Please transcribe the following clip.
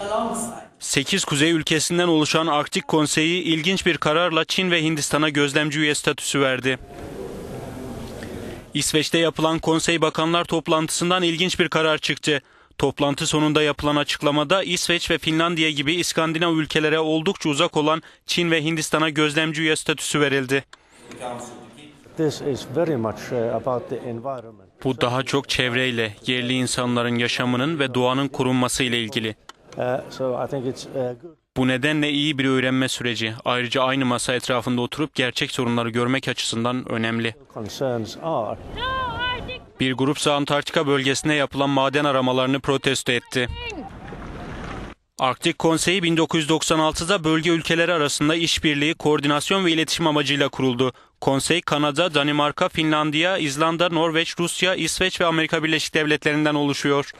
alongside 8 kuzey ülkesinden oluşan Arktik Konseyi ilginç bir kararla Çin ve Hindistan'a gözlemci üye statüsü verdi. İsveç'te yapılan konsey bakanlar toplantısından ilginç bir karar çıktı. Toplantı sonunda yapılan açıklamada İsveç ve Finlandiya gibi İskandinav ülkelere oldukça uzak olan Çin ve Hindistan'a gözlemci üye statüsü verildi. Uh. Bu daha çok çevreyle, yerli insanların yaşamının ve doğanın korunması ile ilgili. Uh, so I think it's uh, good. Bu nedenle iyi bir öğrenme süreci. Ayrıca aynı masa etrafında oturup gerçek sorunları görmek açısından önemli. Bir grupsa Antarktika bölgesinde yapılan maden aramalarını protesto etti. Arktik Konseyi 1996'da bölge ülkeleri arasında işbirliği, koordinasyon ve iletişim amacıyla kuruldu. Konsey Kanada, Danimarka, Finlandiya, İzlanda, Norveç, Rusya, İsveç ve Amerika Birleşik Devletleri'nden oluşuyor.